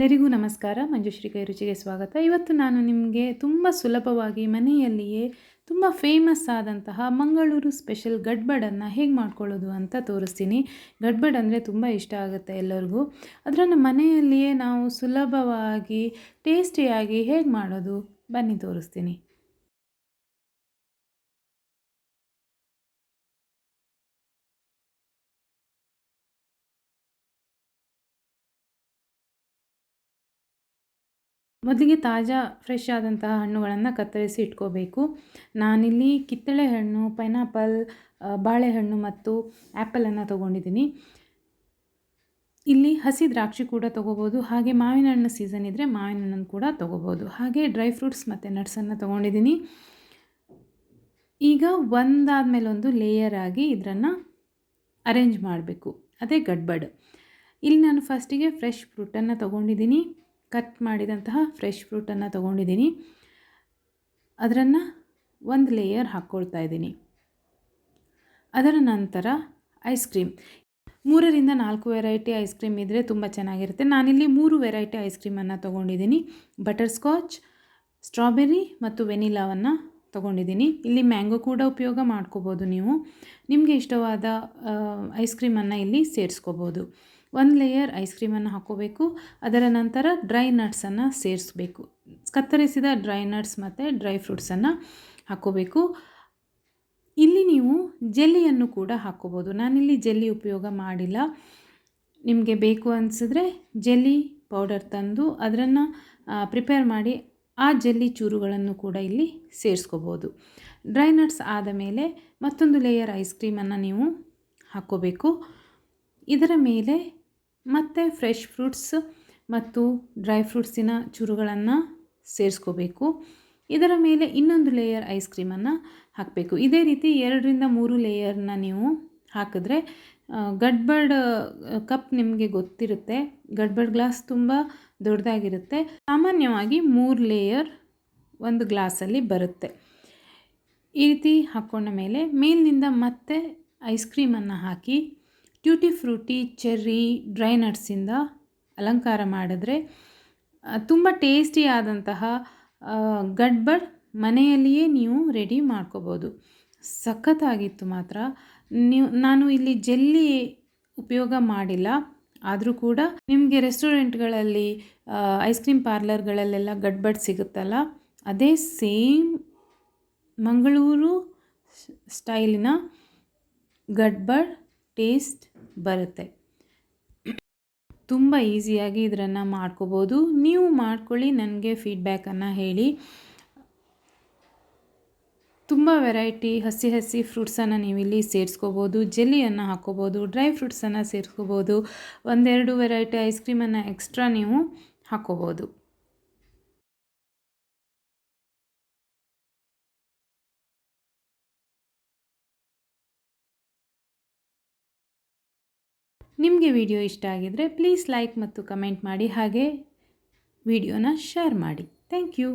ಎಲ್ಲರಿಗೂ ನಮಸ್ಕಾರ. ಮಂಜುಶ್ರೀ ಕೈ ರುಚಿಗೆ ಸ್ವಾಗತ. ಇವತ್ತು ನಾನು ನಿಮಗೆ ತುಂಬ ಸುಲಭವಾಗಿ ಮನೆಯಲ್ಲಿಯೇ ತುಂಬ ಫೇಮಸ್ ಆದಂತಹ ಮಂಗಳೂರು ಸ್ಪೆಷಲ್ ಗಡ್ಬಡನ್ನು ಹೇಗೆ ಮಾಡ್ಕೊಳ್ಳೋದು ಅಂತ ತೋರಿಸ್ತೀನಿ. ಗಡ್ಬಡ್ ಅಂದರೆ ತುಂಬ ಇಷ್ಟ ಆಗುತ್ತೆ ಎಲ್ಲರಿಗೂ. ಅದರನ್ನು ಮನೆಯಲ್ಲಿಯೇ ನಾವು ಸುಲಭವಾಗಿ ಟೇಸ್ಟಿಯಾಗಿ ಹೇಗೆ ಮಾಡೋದು? ಬನ್ನಿ ತೋರಿಸ್ತೀನಿ. ಮೊದಲಿಗೆ ತಾಜಾ ಫ್ರೆಶ್ ಆದಂತಹ ಹಣ್ಣುಗಳನ್ನು ಕತ್ತರಿಸಿ ಇಟ್ಕೋಬೇಕು. ನಾನಿಲ್ಲಿ ಕಿತ್ತಳೆ ಹಣ್ಣು ಪೈನಾಪಲ್ ಬಾಳೆಹಣ್ಣು ಮತ್ತು ಆ್ಯಪಲನ್ನು ತೊಗೊಂಡಿದ್ದೀನಿ. ಇಲ್ಲಿ ಹಸಿ ದ್ರಾಕ್ಷಿ ಕೂಡ ತೊಗೋಬೋದು, ಹಾಗೆ ಮಾವಿನ ಹಣ್ಣು ಸೀಸನ್ ಇದ್ದರೆ ಮಾವಿನ ಹಣ್ಣನ್ನು ಕೂಡ ತೊಗೋಬೋದು. ಹಾಗೆ ಡ್ರೈ ಫ್ರೂಟ್ಸ್ ಮತ್ತು ನಟ್ಸನ್ನು ತೊಗೊಂಡಿದ್ದೀನಿ. ಈಗ ಒಂದಾದ ಮೇಲೆ ಒಂದು ಲೇಯರ್ ಆಗಿ ಇದನ್ನು ಅರೇಂಜ್ ಮಾಡಬೇಕು. ಅದೇ ಗಡ್ಬಡ್. ಇಲ್ಲಿ ನಾನು ಫಸ್ಟಿಗೆ ಫ್ರೆಶ್ ಫ್ರೂಟನ್ನು ತೊಗೊಂಡಿದ್ದೀನಿ. ಕಟ್ ಮಾಡಿದಂತಹ ಫ್ರೆಶ್ ಫ್ರೂಟನ್ನು ತೊಗೊಂಡಿದ್ದೀನಿ. ಅದರನ್ನು ಒಂದು ಲೇಯರ್ ಹಾಕ್ಕೊಳ್ತಾ ಇದ್ದೀನಿ. ಅದರ ನಂತರ ಐಸ್ ಕ್ರೀಮ್ ಮೂರರಿಂದ ನಾಲ್ಕು ವೆರೈಟಿ ಐಸ್ ಕ್ರೀಮ್ ಇದ್ದರೆ ತುಂಬ ಚೆನ್ನಾಗಿರುತ್ತೆ. ನಾನಿಲ್ಲಿ ಮೂರು ವೆರೈಟಿ ಐಸ್ ಕ್ರೀಮನ್ನು ತೊಗೊಂಡಿದ್ದೀನಿ. ಬಟರ್ ಸ್ಕಾಚ್ ಸ್ಟ್ರಾಬೆರಿ ಮತ್ತು ವೆನಿಲಾವನ್ನು ತೊಗೊಂಡಿದ್ದೀನಿ. ಇಲ್ಲಿ ಮ್ಯಾಂಗೋ ಕೂಡ ಉಪಯೋಗ ಮಾಡ್ಕೋಬೋದು ನೀವು. ನಿಮಗೆ ಇಷ್ಟವಾದ ಐಸ್ ಕ್ರೀಮನ್ನು ಇಲ್ಲಿ ಸೇರಿಸ್ಕೋಬೋದು. ಒಂದು ಲೇಯರ್ ಐಸ್ ಕ್ರೀಮನ್ನು ಹಾಕೋಬೇಕು. ಅದರ ನಂತರ ಡ್ರೈ ನಟ್ಸನ್ನು ಸೇರಿಸಬೇಕು. ಕತ್ತರಿಸಿದ ಡ್ರೈ ನಟ್ಸ್ ಮತ್ತು ಡ್ರೈ ಫ್ರೂಟ್ಸನ್ನು ಹಾಕ್ಕೋಬೇಕು ಇಲ್ಲಿ ನೀವು ಜೆಲ್ಲಿಯನ್ನು ಕೂಡ ಹಾಕ್ಕೋಬೋದು ನಾನಿಲ್ಲಿ ಜೆಲ್ಲಿ ಉಪಯೋಗ ಮಾಡಿಲ್ಲ. ನಿಮಗೆ ಬೇಕು ಅನಿಸಿದ್ರೆ ಜೆಲ್ಲಿ ಪೌಡರ್ ತಂದು ಅದನ್ನು ಪ್ರಿಪೇರ್ ಮಾಡಿ ಆ ಜೆಲ್ಲಿ ಚೂರುಗಳನ್ನು ಕೂಡ ಇಲ್ಲಿ ಸೇರಿಸ್ಕೋಬೋದು. ಡ್ರೈ ನಟ್ಸ್ ಆದ ಮೇಲೆ ಮತ್ತೊಂದು ಲೇಯರ್ ಐಸ್ ಕ್ರೀಮನ್ನು ನೀವು ಹಾಕ್ಕೋಬೇಕು ಇದರ ಮೇಲೆ ಮತ್ತು ಫ್ರೆಶ್ ಫ್ರೂಟ್ಸ್ ಮತ್ತು ಡ್ರೈ ಫ್ರೂಟ್ಸಿನ ಚೂರುಗಳನ್ನು ಸೇರಿಸ್ಕೋಬೇಕು. ಇದರ ಮೇಲೆ ಇನ್ನೊಂದು ಲೇಯರ್ ಐಸ್ ಕ್ರೀಮನ್ನು ಹಾಕಬೇಕು. ಇದೇ ರೀತಿ ಎರಡರಿಂದ ಮೂರು ಲೇಯರ್ನ ನೀವು ಹಾಕಿದ್ರೆ ಗಡ್ಬರ್ಡ್ ಕಪ್ ನಿಮಗೆ ಗೊತ್ತಿರುತ್ತೆ. ಗಡ್ಬಡ್ ಗ್ಲಾಸ್ ತುಂಬ ದೊಡ್ಡದಾಗಿರುತ್ತೆ. ಸಾಮಾನ್ಯವಾಗಿ ಮೂರು ಲೇಯರ್ ಒಂದು ಗ್ಲಾಸಲ್ಲಿ ಬರುತ್ತೆ. ಈ ರೀತಿ ಹಾಕ್ಕೊಂಡ ಮೇಲೆ ಮೇಲಿನಿಂದ ಮತ್ತೆ ಐಸ್ ಕ್ರೀಮನ್ನು ಹಾಕಿ ಟ್ಯೂಟಿ ಫ್ರೂಟಿ ಚೆರ್ರಿ ಡ್ರೈ ನಟ್ಸಿಂದ ಅಲಂಕಾರ ಮಾಡಿದ್ರೆ ತುಂಬ ಟೇಸ್ಟಿಯಾದಂತಹ ಗಡ್ಬಡ್ ಮನೆಯಲ್ಲಿಯೇ ನೀವು ರೆಡಿ ಮಾಡ್ಕೋಬೋದು. ಸಖತ್ತಾಗಿತ್ತು ಮಾತ್ರ. ನೀವು, ನಾನು ಇಲ್ಲಿ ಜೆಲ್ಲಿ ಉಪಯೋಗ ಮಾಡಿಲ್ಲ. ಆದರೂ ಕೂಡ ನಿಮಗೆ ರೆಸ್ಟೋರೆಂಟ್ಗಳಲ್ಲಿ ಐಸ್ ಕ್ರೀಮ್ ಪಾರ್ಲರ್ಗಳಲ್ಲೆಲ್ಲ ಗಡ್ಬಡ್ ಸಿಗುತ್ತಲ್ಲ? ಅದೇ ಸೇಮ್ ಮಂಗಳೂರು ಸ್ಟೈಲಿನ ಗಡ್ಬಡ್ ಟೇಸ್ಟ್ ಬರುತ್ತೆ. ತುಂಬ ಈಸಿಯಾಗಿ ಇದನ್ನು ಮಾಡ್ಕೋಬೋದು. ನೀವು ಮಾಡ್ಕೊಳ್ಳಿ, ನನಗೆ ಫೀಡ್ಬ್ಯಾಕನ್ನು ಹೇಳಿ. ತುಂಬ ವೆರೈಟಿ ಹಸಿ ಹಸಿ ಫ್ರೂಟ್ಸನ್ನು ನೀವು ಇಲ್ಲಿ ಸೇರಿಸ್ಕೋಬೋದು. ಜೆಲ್ಲಿಯನ್ನು ಹಾಕ್ಕೋಬೋದು ಡ್ರೈ ಫ್ರೂಟ್ಸನ್ನು ಸೇರಿಸ್ಕೋಬೋದು. ಒಂದೆರಡು ವೆರೈಟಿ ಐಸ್ ಕ್ರೀಮನ್ನು ಎಕ್ಸ್ಟ್ರಾ ನೀವು ಹಾಕ್ಕೋಬೋದು ನಿಮಗೆ ವಿಡಿಯೋ ಇಷ್ಟ ಆಗಿದರೆ ಪ್ಲೀಸ್ ಲೈಕ್ ಮತ್ತು ಕಮೆಂಟ್ ಮಾಡಿ ಹಾಗೆ ವಿಡಿಯೋನ ಶೇರ್ ಮಾಡಿ. Thank you.